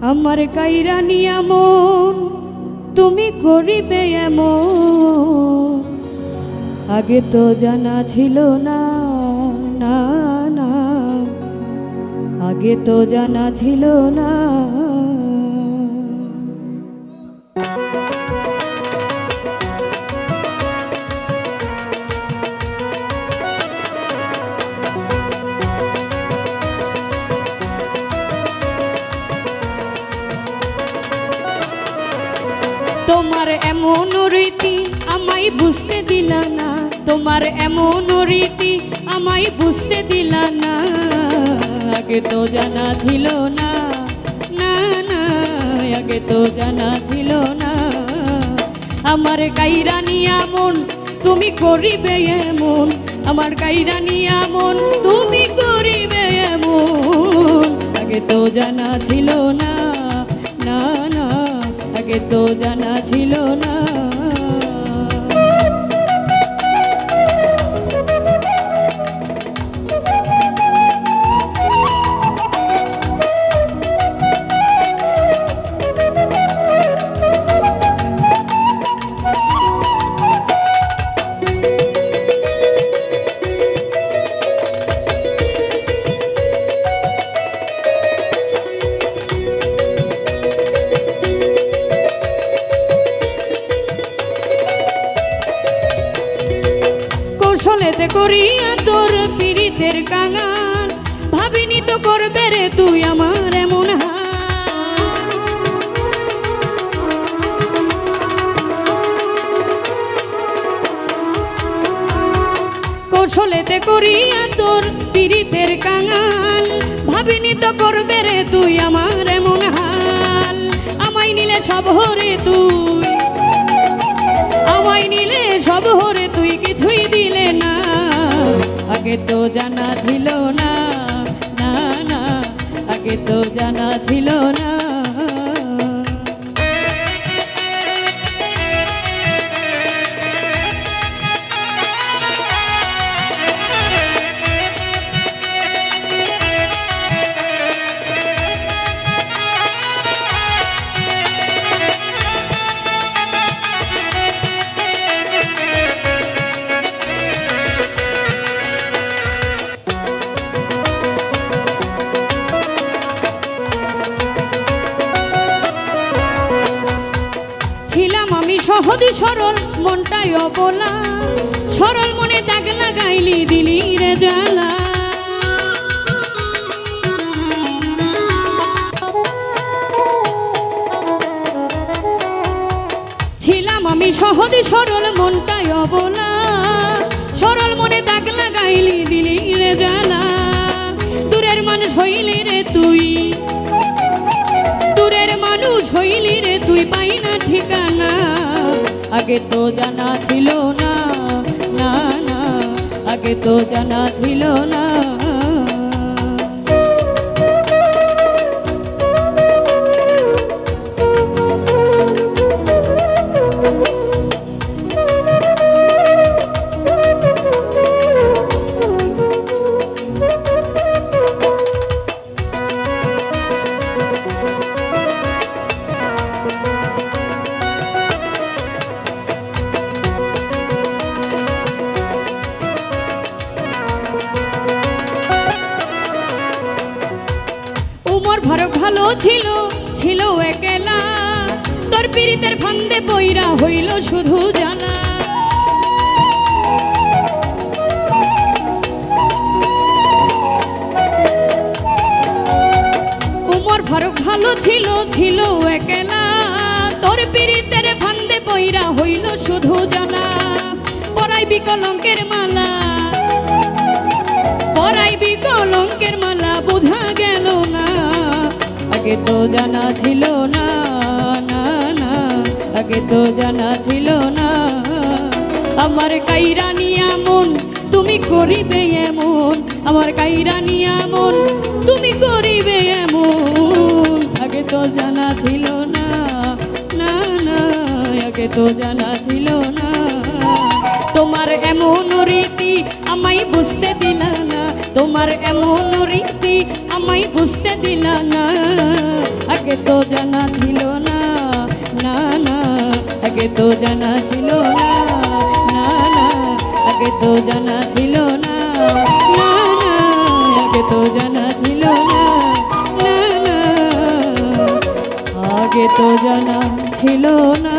আমার কাইরা নিয়ামন তুমি করিবে এমন। আগে তো জানা ছিল না না না। আগে তো জানা ছিল না তোমার এমন রীতি আমায় বুঝতে দিল না। তোমার এমন রীতি আমায় বুঝতে দিল না। আগে তো জানা ছিল না না না, আগে তো জানা ছিল না। আমার গাইরা নিয়ামন তুমি করিবে এমন। আমার গাইরানি নিয়ামন তুমি করিবে এমন। আগে তো জানা ছিল না আগে তো জানা ছিল না। কৌশলেতে করিয়া তোর পীড়িতের কাঙাল। ভাবিনি তো করবে রে তুই আমার এমন। কৌশলেতে করিয়া তোর পীড়িতের কাঙাল। ভাবিনি তো করবে রে তুই আমার এমন হাল। আমায় নিলে সব হরে তুই। আগে তো জানা ছিল না না না আগে তো জানা ছিল না। সহজ সরল মনটাই অবলা, সরল মনে দাগ লাগাইলি দিলি রে জ্বালা। ছিলাম আমি সহজ সরল মনটাই অবলা, সরল মনে দাগ লাগাইলি দিলি রে জ্বালা। আগে তো জানা ছিল না না না আগে তো জানা ছিল না। ছিল ছিল একেলা। তোর পীড়িতের ফান্দে বইরা হইল শুধু জানা উমর ফারুক ভালো ছিল ছিল একেলা। তোর পীড়িতের ফান্দে বইরা হইল শুধু জানা পরাই বিকলঙ্কের মালা, পরাইবি কলঙ্কের মালা, বোঝা গেল আগে তো জানা ছিল না না না, আগে তো জানা ছিল না। আমার কাইরা নিয়ামন তুমি করিবে এমন। আমার কাইরা নিয়ামন তুমি করিবে এমন। আগে তো জানা ছিল না না না, আগে তো জানা ছিল না। তোমার এমন রীতি আমায় বুঝতে দিলা তোমার এমন রীতি আমায় বুঝতে দিলা না। আগে তো জানা ছিল না না না, আগে তো জানা ছিল না না না, আগে তো জানা ছিল না না না, আগে তো জানা ছিল না না না, আগে তো জানা ছিল না।